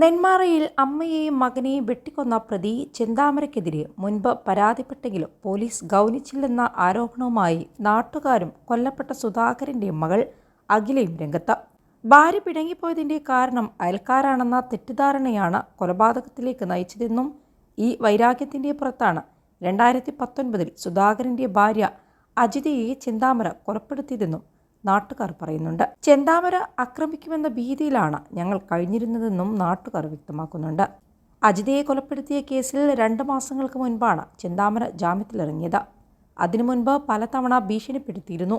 നെന്മാറയിൽ അമ്മയെയും മകനെയും വെട്ടിക്കൊന്ന പ്രതി ചെന്താമരയ്ക്കെതിരെ മുൻപ് പരാതിപ്പെട്ടെങ്കിലും പോലീസ് ഗൗനിച്ചില്ലെന്ന ആരോപണവുമായി നാട്ടുകാരും കൊല്ലപ്പെട്ട സുധാകരന്റെ മകൾ അഖിലയും രംഗത്ത്. ഭാര്യ പിണങ്ങിപ്പോയതിന്റെ കാരണം അയൽക്കാരാണെന്ന തെറ്റിദ്ധാരണയാണ് കൊലപാതകത്തിലേക്ക് നയിച്ചതെന്നും ഈ വൈരാഗ്യത്തിന്റെ പുറത്താണ് രണ്ടായിരത്തി പത്തൊൻപതിൽ സുധാകരന്റെ ഭാര്യ അജിതയെ ചിന്താമര കൊലപ്പെടുത്തിയതെന്നും നാട്ടുകാർ പറയുന്നുണ്ട്. ചെന്താമര ആക്രമിക്കുമെന്ന ഭീതിയിലാണ് ഞങ്ങൾ കഴിഞ്ഞിരുന്നതെന്നും നാട്ടുകാർ വ്യക്തമാക്കുന്നുണ്ട്. അജിതയെ കൊലപ്പെടുത്തിയ കേസിൽ രണ്ട് മാസങ്ങൾക്ക് മുൻപാണ് ചെന്താമര ജാമ്യത്തിലിറങ്ങിയത്. അതിനു മുൻപ് പലതവണ ഭീഷണിപ്പെടുത്തിയിരുന്നു.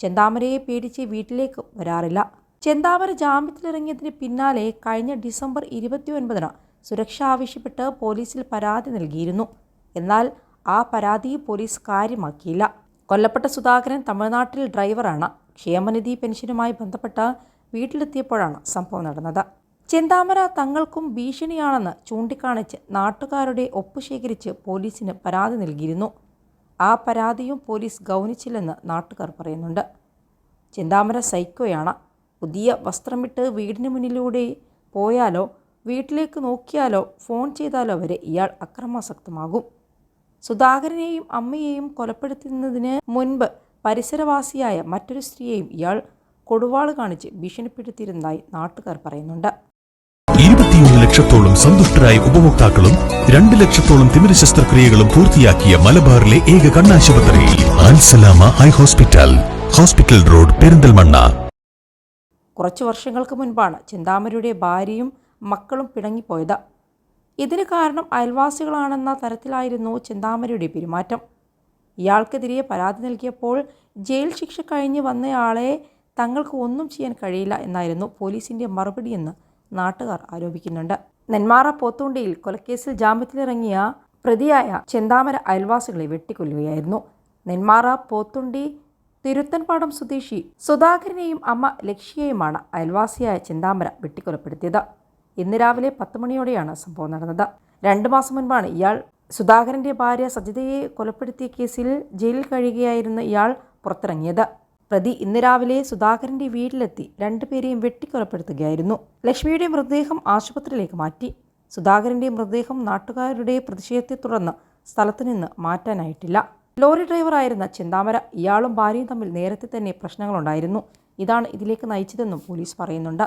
ചെന്താമരയെ പേടിച്ച് വീട്ടിലേക്ക് വരാറില്ല. ചെന്താമര ജാമ്യത്തിലിറങ്ങിയതിന് പിന്നാലെ കഴിഞ്ഞ ഡിസംബർ ഇരുപത്തി ഒൻപതിന് സുരക്ഷ ആവശ്യപ്പെട്ട് പോലീസിൽ പരാതി നൽകിയിരുന്നു. എന്നാൽ ആ പരാതി പോലീസ് കാര്യമാക്കിയില്ല. കൊല്ലപ്പെട്ട സുധാകരൻ തമിഴ്നാട്ടിൽ ഡ്രൈവറാണ്. ക്ഷേമനിധി പെൻഷനുമായി ബന്ധപ്പെട്ട് വീട്ടിലെത്തിയപ്പോഴാണ് സംഭവം നടന്നത്. ചെന്താമര തങ്ങൾക്കും ഭീഷണിയാണെന്ന് ചൂണ്ടിക്കാണിച്ച് നാട്ടുകാരുടെ ഒപ്പ് ശേഖരിച്ച് പോലീസിന് പരാതി നൽകിയിരുന്നു. ആ പരാതിയും പോലീസ് ഗൗനിച്ചില്ലെന്ന് നാട്ടുകാർ പറയുന്നുണ്ട്. ചെന്താമര സൈക്കോയാണ്. പുതിയ വസ്ത്രമിട്ട് വീടിന് മുന്നിലൂടെ പോയാലോ വീട്ടിലേക്ക് നോക്കിയാലോ ഫോൺ ചെയ്താലോ വരെ ഇയാൾ അക്രമാസക്തമാകും. സുധാകരനെയും അമ്മയെയും കൊലപ്പെടുത്തുന്നതിന് മുൻപ് പരിസരവാസിയായ മറ്റൊരു സ്ത്രീയെയും ഇയാൾ കൊടുവാൾ കാണിച്ച് ഭീഷണിപ്പെടുത്തിയിരുന്നതായി നാട്ടുകാർ പറയുന്നുണ്ട്. ഇരുപത്തിയൊന്ന് ലക്ഷത്തോളം സന്തുഷ്ടരായ ഉപഭോക്താക്കളും രണ്ട് ലക്ഷത്തോളം തിമിര ശസ്ത്രക്രിയകളും പൂർത്തിയാക്കിയ മലബാറിലെ ഏക കണ്ണാശുപത്രി Al Salama eye hospital hospital road Perinthalmanna. കുറച്ചു വർഷങ്ങൾക്ക് മുൻപാണ് ചിന്താമരയുടെ ഭാര്യയും മക്കളും പിണങ്ങിപ്പോയത്. ഇതിന് കാരണം അയൽവാസികളാണെന്ന തരത്തിലായിരുന്നു ചിന്താമരയുടെ പെരുമാറ്റം. ഇയാൾക്കെതിരെ പരാതി നൽകിയപ്പോൾ ജയിൽ ശിക്ഷ കഴിഞ്ഞ് വന്നയാളെ തങ്ങൾക്ക് ഒന്നും ചെയ്യാൻ കഴിയില്ല എന്നായിരുന്നു പോലീസിന്റെ മറുപടിയെന്ന് നാട്ടുകാർ ആരോപിക്കുന്നുണ്ട്. നെന്മാറ പോത്തുണ്ടിയിൽ കൊലക്കേസിൽ ജാമ്യത്തിലിറങ്ങിയ പ്രതിയായ ചെന്താമര അയൽവാസികളെ വെട്ടിക്കൊല്ലുകയായിരുന്നു. നെന്മാറ പോത്തുണ്ടി തിരുത്തൻപാടം സ്വദേശി സുധാകരനെയും അമ്മ ലക്ഷ്യയെയുമാണ് അയൽവാസിയായ ചിന്താമര വെട്ടിക്കൊലപ്പെടുത്തിയത്. ഇന്ന് രാവിലെ പത്ത് മണിയോടെയാണ് സംഭവം നടന്നത്. രണ്ട് മാസം മുൻപാണ് ഇയാൾ സുധാകരന്റെ ഭാര്യ സജിതയെ കൊലപ്പെടുത്തിയ കേസിൽ ജയിലിൽ കഴിയുകയായിരുന്ന ഇയാൾ പുറത്തിറങ്ങിയത്. പ്രതി ഇന്ന് രാവിലെ സുധാകരന്റെ വീട്ടിലെത്തി രണ്ടുപേരെയും വെട്ടിക്കൊലപ്പെടുത്തുകയായിരുന്നു. ലക്ഷ്മിയുടെ മൃതദേഹം ആശുപത്രിയിലേക്ക് മാറ്റി. സുധാകരന്റെ മൃതദേഹം നാട്ടുകാരുടെ പ്രതിഷേധത്തെ തുടർന്ന് സ്ഥലത്തു നിന്ന് മാറ്റാനായിട്ടില്ല. ലോറി ഡ്രൈവറായിരുന്ന ചിന്താമര ഇയാളും ഭാര്യയും തമ്മിൽ നേരത്തെ തന്നെ പ്രശ്നങ്ങളുണ്ടായിരുന്നു. ഇതാണ് ഇതിലേക്ക് നയിച്ചതെന്നും പോലീസ് പറയുന്നുണ്ട്.